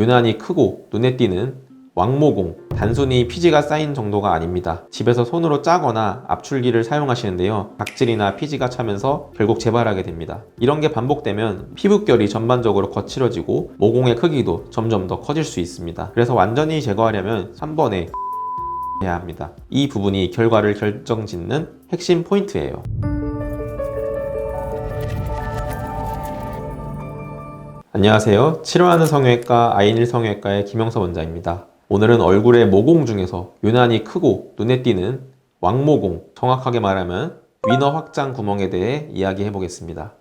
유난히 크고 눈에 띄는 왕모공, 단순히 피지가 쌓인 정도가 아닙니다. 집에서 손으로 짜거나 압출기를 사용하시는데요. 각질이나 피지가 차면서 결국 재발하게 됩니다. 이런 게 반복되면 피부결이 전반적으로 거칠어지고 모공의 크기도 점점 더 커질 수 있습니다. 그래서 완전히 제거하려면 3번에 해야 합니다. 이 부분이 결과를 결정짓는 핵심 포인트예요. 안녕하세요. 치료하는 성형외과 아이닐 성형외과의 김영서 원장입니다. 오늘은 얼굴의 모공 중에서 유난히 크고 눈에 띄는 왕모공, 정확하게 말하면 위너 확장 구멍에 대해 이야기해 보겠습니다.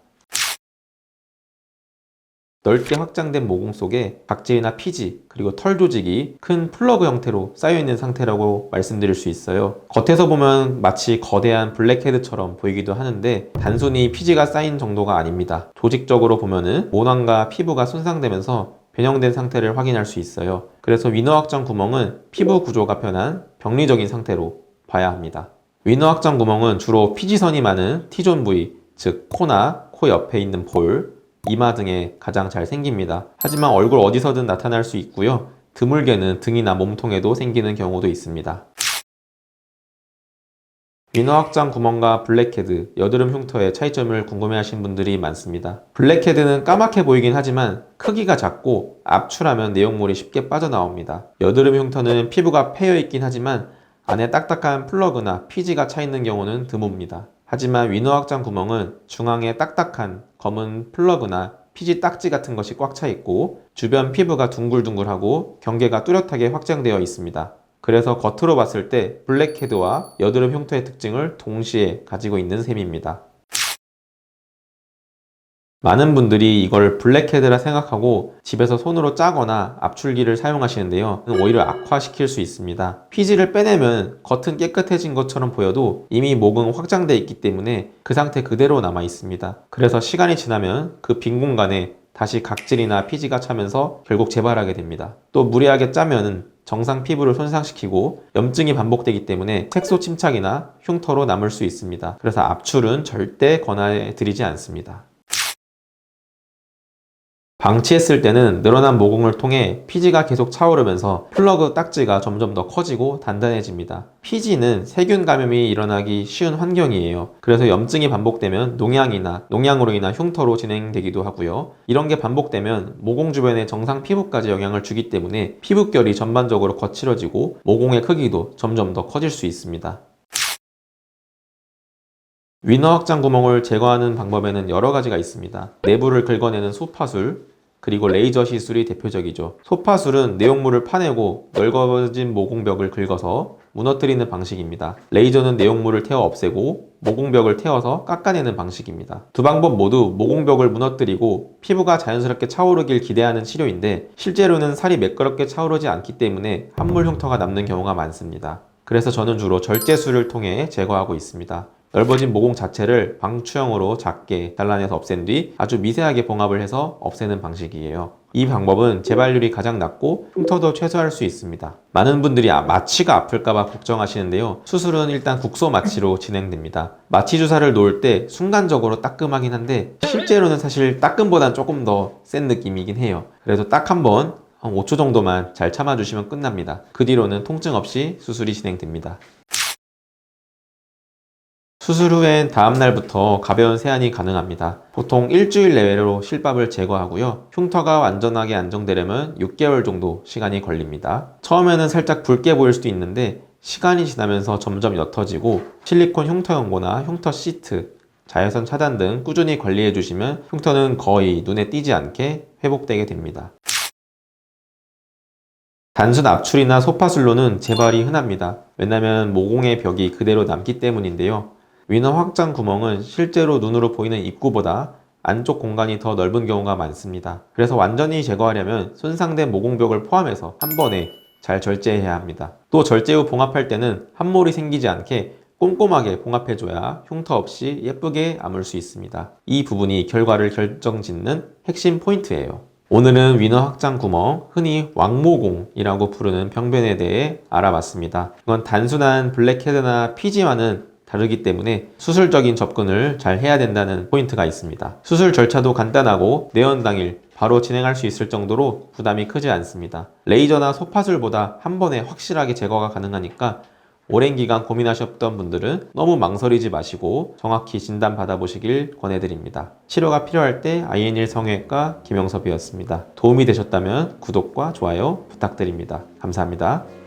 넓게 확장된 모공 속에 각질이나 피지 그리고 털 조직이 큰 플러그 형태로 쌓여 있는 상태라고 말씀드릴 수 있어요. 겉에서 보면 마치 거대한 블랙헤드처럼 보이기도 하는데 단순히 피지가 쌓인 정도가 아닙니다. 조직적으로 보면은 모낭과 피부가 손상되면서 변형된 상태를 확인할 수 있어요. 그래서 위너 확장 구멍은 피부 구조가 변한 병리적인 상태로 봐야 합니다. 위너 확장 구멍은 주로 피지선이 많은 T존 부위, 즉 코나 코 옆에 있는 볼, 이마 등에 가장 잘 생깁니다. 하지만 얼굴 어디서든 나타날 수 있고요. 드물게는 등이나 몸통에도 생기는 경우도 있습니다. 위너 확장 구멍과 블랙헤드, 여드름 흉터의 차이점을 궁금해하신 분들이 많습니다. 블랙헤드는 까맣게 보이긴 하지만 크기가 작고 압출하면 내용물이 쉽게 빠져나옵니다. 여드름 흉터는 피부가 패여 있긴 하지만 안에 딱딱한 플러그나 피지가 차 있는 경우는 드뭅니다. 하지만 위너 확장 구멍은 중앙에 딱딱한 검은 플러그나 피지 딱지 같은 것이 꽉 차 있고 주변 피부가 둥글둥글하고 경계가 뚜렷하게 확장되어 있습니다. 그래서 겉으로 봤을 때 블랙헤드와 여드름 흉터의 특징을 동시에 가지고 있는 셈입니다. 많은 분들이 이걸 블랙헤드라 생각하고 집에서 손으로 짜거나 압출기를 사용하시는데요. 오히려 악화시킬 수 있습니다. 피지를 빼내면 겉은 깨끗해진 것처럼 보여도 이미 목은 확장되어 있기 때문에 그 상태 그대로 남아 있습니다. 그래서 시간이 지나면 그 빈 공간에 다시 각질이나 피지가 차면서 결국 재발하게 됩니다. 또 무리하게 짜면은 정상 피부를 손상시키고 염증이 반복되기 때문에 색소 침착이나 흉터로 남을 수 있습니다. 그래서 압출은 절대 권해 드리지 않습니다. 방치했을 때는 늘어난 모공을 통해 피지가 계속 차오르면서 플러그 딱지가 점점 더 커지고 단단해집니다. 피지는 세균 감염이 일어나기 쉬운 환경이에요. 그래서 염증이 반복되면 농양이나 농양으로 인한 흉터로 진행되기도 하고요. 이런 게 반복되면 모공 주변의 정상 피부까지 영향을 주기 때문에 피부결이 전반적으로 거칠어지고 모공의 크기도 점점 더 커질 수 있습니다. 위너 확장 구멍을 제거하는 방법에는 여러 가지가 있습니다. 내부를 긁어내는 소파술, 그리고 레이저 시술이 대표적이죠. 소파술은 내용물을 파내고 넓어진 모공벽을 긁어서 무너뜨리는 방식입니다. 레이저는 내용물을 태워 없애고 모공벽을 태워서 깎아내는 방식입니다. 두 방법 모두 모공벽을 무너뜨리고 피부가 자연스럽게 차오르길 기대하는 치료인데 실제로는 살이 매끄럽게 차오르지 않기 때문에 함물 흉터가 남는 경우가 많습니다. 그래서 저는 주로 절제술을 통해 제거하고 있습니다. 넓어진 모공 자체를 방추형으로 작게 잘라내서 없앤 뒤 아주 미세하게 봉합을 해서 없애는 방식이에요. 이 방법은 재발률이 가장 낮고 흉터도 최소화할 수 있습니다. 많은 분들이 아, 마취가 아플까봐 걱정하시는데요. 수술은 일단 국소 마취로 진행됩니다. 마취 주사를 놓을 때 순간적으로 따끔하긴 한데 실제로는 사실 따끔보단 조금 더 센 느낌이긴 해요. 그래서 딱한번 한 5초 정도만 잘 참아주시면 끝납니다. 그 뒤로는 통증 없이 수술이 진행됩니다. 수술 후엔 다음날부터 가벼운 세안이 가능합니다. 보통 일주일 내외로 실밥을 제거하고요. 흉터가 완전하게 안정되려면 6개월 정도 시간이 걸립니다. 처음에는 살짝 붉게 보일 수도 있는데 시간이 지나면서 점점 옅어지고 실리콘 흉터 연고나 흉터 시트, 자외선 차단 등 꾸준히 관리해 주시면 흉터는 거의 눈에 띄지 않게 회복되게 됩니다. 단순 압출이나 소파술로는 재발이 흔합니다. 왜냐하면 모공의 벽이 그대로 남기 때문인데요. 위너 확장 구멍은 실제로 눈으로 보이는 입구보다 안쪽 공간이 더 넓은 경우가 많습니다. 그래서 완전히 제거하려면 손상된 모공벽을 포함해서 한 번에 잘 절제해야 합니다. 또 절제 후 봉합할 때는 함몰이 생기지 않게 꼼꼼하게 봉합해줘야 흉터 없이 예쁘게 아물 수 있습니다. 이 부분이 결과를 결정짓는 핵심 포인트예요. 오늘은 위너 확장 구멍, 흔히 왕모공이라고 부르는 병변에 대해 알아봤습니다. 이건 단순한 블랙헤드나 피지와는 다르기 때문에 수술적인 접근을 잘 해야 된다는 포인트가 있습니다. 수술 절차도 간단하고 내원 당일 바로 진행할 수 있을 정도로 부담이 크지 않습니다. 레이저나 소파술보다 한 번에 확실하게 제거가 가능하니까 오랜 기간 고민하셨던 분들은 너무 망설이지 마시고 정확히 진단 받아보시길 권해드립니다. 치료가 필요할 때 INL 성형외과 김영섭이었습니다. 도움이 되셨다면 구독과 좋아요 부탁드립니다. 감사합니다.